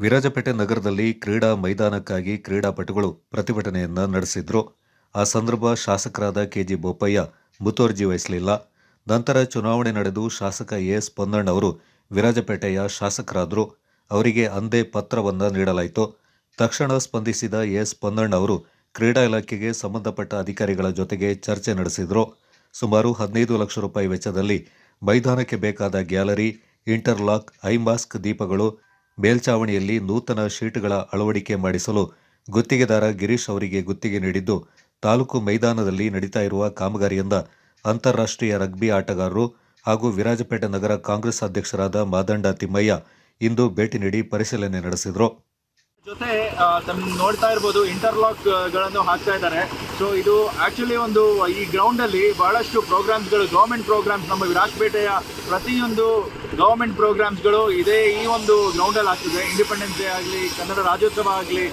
ವಿರಾಜಪೇಟೆ ನಗರದಲ್ಲಿ ಕ್ರೀಡಾ ಮೈದಾನಕ್ಕಾಗಿ ಕ್ರೀಡಾಪಟುಗಳು ಪ್ರತಿಭಟನೆಯನ್ನ ನಡೆಸಿದ್ರು. ಆ ಸಂದರ್ಭ ಶಾಸಕರಾದ ಕೆಜಿ ಬೋಪಯ್ಯ, ಮುತುವರ್ಜಿ ವಹಿಸಲಿಲ್ಲ. ನಂತರ ಚುನಾವಣೆ ನಡೆದು ಶಾಸಕ ಎಸ್ ಪೊನ್ನಣ್ಣ ಅವರು ವಿರಾಜಪೇಟೆಯ ಶಾಸಕರಾದರು. ಅವರಿಗೆ ಅಂದೇ ಪತ್ರವನ್ನು ನೀಡಲಾಯಿತು. ತಕ್ಷಣ ಸ್ಪಂದಿಸಿದ ಎಸ್ ಪೊನ್ನಣ್ಣ ಅವರು ಕ್ರೀಡಾ ಇಲಾಖೆಗೆ ಸಂಬಂಧಪಟ್ಟ ಅಧಿಕಾರಿಗಳ ಜೊತೆಗೆ ಚರ್ಚೆ ನಡೆಸಿದರು. ಸುಮಾರು ಹದಿನೈದು ಲಕ್ಷ ರೂಪಾಯಿ ವೆಚ್ಚದಲ್ಲಿ ಮೈದಾನಕ್ಕೆ ಬೇಕಾದ ಗ್ಯಾಲರಿ, ಇಂಟರ್ಲಾಕ್ ಐಮಾಸ್ಕ್ ದೀಪಗಳು ಮೇಲ್ಚಾವಣಿಯಲ್ಲಿ ನೂತನ ಶೀಟ್ಗಳ ಅಳವಡಿಕೆ ಮಾಡಿಸಲು ಗುತ್ತಿಗೆದಾರ ಗಿರೀಶ್ ಅವರಿಗೆ ಗುತ್ತಿಗೆ ನೀಡಿದ್ದು, ತಾಲೂಕು ಮೈದಾನದಲ್ಲಿ ನಡೀತಾ ಇರುವ ಕಾಮಗಾರಿಯಿಂದ ಅಂತಾರಾಷ್ಟ್ರೀಯ ರಗ್ಬಿ ಆಟಗಾರರು ಹಾಗೂ ವಿರಾಜಪೇಟೆ ನಗರ ಕಾಂಗ್ರೆಸ್ ಅಧ್ಯಕ್ಷರಾದ ಮಾದಂಡ ತಿಮ್ಮಯ್ಯ ಇಂದು ಭೇಟಿ ನೀಡಿ ಪರಿಶೀಲನೆ ನಡೆಸಿದರು. ಜೊತೆ ತಮ್ಮ ನೋಡ್ತಾ ಇರ್ಬೋದು ಇಂಟರ್ಲಾಕ್ಗಳನ್ನು ಹಾಕ್ತಾ ಇದ್ದಾರೆ. ಸೊ ಇದು ಆಕ್ಚುಲಿ ಒಂದು, ಈ ಗ್ರೌಂಡ್ ಅಲ್ಲಿ ಬಹಳಷ್ಟು ಪ್ರೋಗ್ರಾಮ್ಸ್ಗಳು ಗೌರ್ಮೆಂಟ್ ಪ್ರೋಗ್ರಾಮ್ಸ್ ನಮ್ಮ ವಿರಾಜಪೇಟೆಯ ಪ್ರತಿಯೊಂದು ಗೌರ್ಮೆಂಟ್ ಪ್ರೋಗ್ರಾಮ್ಸ್ಗಳು ಇದೇ ಈ ಒಂದು ಗ್ರೌಂಡ್ ಅಲ್ಲಿ ಆಗ್ತದೆ. ಇಂಡಿಪೆಂಡೆನ್ಸ್ ಡೇ ಆಗಲಿ, ಕನ್ನಡ ರಾಜ್ಯೋತ್ಸವ ಆಗಲಿ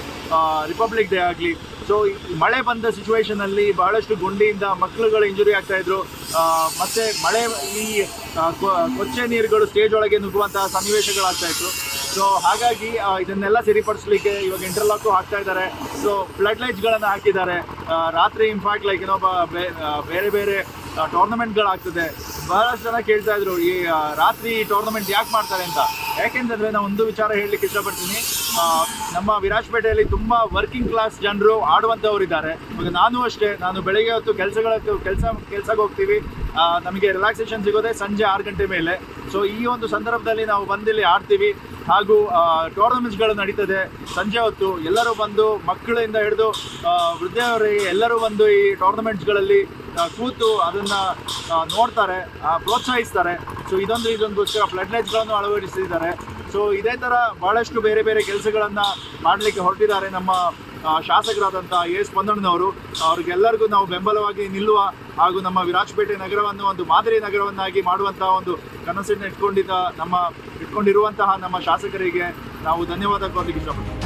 ರಿಪಬ್ಲಿಕ್ ಡೇ ಆಗಲಿ. ಸೊ ಮಳೆ ಬಂದ ಸಿಚುವೇಶನ್ ಅಲ್ಲಿ ಬಹಳಷ್ಟು ಗುಂಡಿಯಿಂದ ಮಕ್ಕಳುಗಳು ಇಂಜುರಿ ಆಗ್ತಾ ಇದ್ರು. ಮತ್ತೆ ಮಳೆ, ಈ ಕೊಚ್ಚೆ ನೀರುಗಳು ಸ್ಟೇಜ್ ಒಳಗೆ ನುಗ್ಗುವಂತಹ ಸನ್ನಿವೇಶಗಳಾಗ್ತಾ ಇತ್ತು ಸೊ ಹಾಗಾಗಿ ಇದನ್ನೆಲ್ಲ ಸರಿಪಡಿಸ್ಲಿಕ್ಕೆ ಇವಾಗ ಇಂಟರ್ಲಾಕು ಹಾಕ್ತಾ ಇದ್ದಾರೆ. ಸೊ ಫ್ಲಡ್ ಲೈಟ್ಸ್ಗಳನ್ನು ಹಾಕಿದ್ದಾರೆ ರಾತ್ರಿ ಇನ್ಫ್ಯಾಕ್ಟ್ ಲೈಕ್ ಏನೋ ಬೇರೆ ಬೇರೆ ಟೂರ್ನಮೆಂಟ್ಗಳಾಗ್ತದೆ ಬಹಳಷ್ಟು ಜನ ಕೇಳ್ತಾ ಇದ್ರು, ಈ ರಾತ್ರಿ ಟೂರ್ನಮೆಂಟ್ ಯಾಕೆ ಮಾಡ್ತಾರೆ ಅಂತ. ಯಾಕೆಂತಂದ್ರೆ ನಾನು ಒಂದು ವಿಚಾರ ಹೇಳಲಿಕ್ಕೆ ಇಷ್ಟಪಡ್ತೀನಿ. ನಮ್ಮ ವಿರಾಜಪೇಟೆಯಲ್ಲಿ ತುಂಬ ವರ್ಕಿಂಗ್ ಕ್ಲಾಸ್ ಜನರು ಆಡುವಂಥವ್ರು ಇದ್ದಾರೆ ಇವಾಗ ನಾನು ಅಷ್ಟೇ, ನಾನು ಬೆಳಗ್ಗೆ ಹೊತ್ತು ಕೆಲಸಗಳ ಕೆಲಸ, ಕೆಲಸಕ್ಕೆ ಹೋಗ್ತೀವಿ. ನಮಗೆ ರಿಲ್ಯಾಕ್ಸೇಷನ್ ಸಿಗೋದೇ ಸಂಜೆ ಆರು ಗಂಟೆ ಮೇಲೆ. ಸೊ ಈ ಒಂದು ಸಂದರ್ಭದಲ್ಲಿ ನಾವು ಬಂದಿಲ್ಲಿ ಆಡ್ತೀವಿ. ಹಾಗೂ ಟೂರ್ನಮೆಂಟ್ಸ್ಗಳು ನಡೀತದೆ. ಸಂಜೆ ಹೊತ್ತು ಎಲ್ಲರೂ ಬಂದು ಮಕ್ಕಳಿಂದ ಹಿಡಿದು ವೃದ್ಧೆಯವರಿಗೆ ಎಲ್ಲರೂ ಬಂದು ಈ ಟೂರ್ನಮೆಂಟ್ಸ್ಗಳಲ್ಲಿ ಕೂತು ಅದನ್ನು ನೋಡ್ತಾರೆ ಪ್ರೋತ್ಸಾಹಿಸ್ತಾರೆ. ಸೊ ಇದೊಂದು ಇದೊಂದಕ್ಕೋಸ್ಕರ ಫ್ಲಡ್ ಲೈಟ್ಗಳನ್ನು ಅಳವಡಿಸಿದ್ದಾರೆ. ಸೊ ಇದೇ ಥರ ಭಾಳಷ್ಟು ಬೇರೆ ಬೇರೆ ಕೆಲಸಗಳನ್ನು ಮಾಡಲಿಕ್ಕೆ ಹೊರಟಿದ್ದಾರೆ ನಮ್ಮ ಶಾಸಕರಾದಂಥ ಎಸ್ ಸ್ಪಂದಣ್ಣನವರು ಅವ್ರಿಗೆಲ್ಲರಿಗೂ ನಾವು ಬೆಂಬಲವಾಗಿ ನಿಲ್ಲುವ ಹಾಗೂ ನಮ್ಮ ವಿರಾಜಪೇಟೆ ನಗರವನ್ನು ಒಂದು ಮಾದರಿ ನಗರವನ್ನಾಗಿ ಮಾಡುವಂತಹ ಒಂದು ಕನಸನ್ನು ಇಟ್ಕೊಂಡಿದ್ದ ನಮ್ಮ ಇಟ್ಕೊಂಡಿರುವಂತಹ ನಮ್ಮ ಶಾಸಕರಿಗೆ ನಾವು ಧನ್ಯವಾದ ಕೋರ್ಲಿಕ್ಕೆ ಇಷ್ಟಪಡ್ತೀವಿ.